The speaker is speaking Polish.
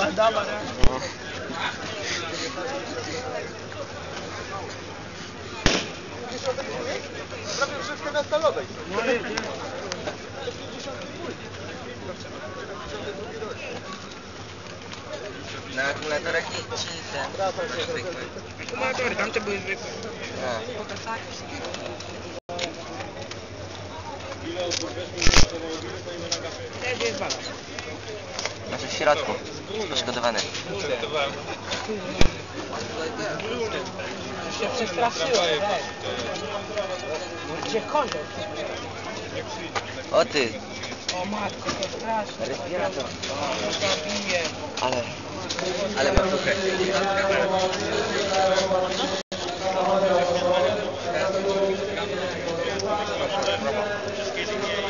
Adama, nie? No. Wszystkie na stalowej. Na akumulatorach nie, czy ten? Akumulatory, tamte były zwykłe. No. Też jest balans. Znaczy w środku. Poszkodowany. Już się przestraszyłem. Gdzie koleś? O ty! O matko, to straszne. Respirator. Zabiję. Ale, ale ma puchę. No. Wszystkie linie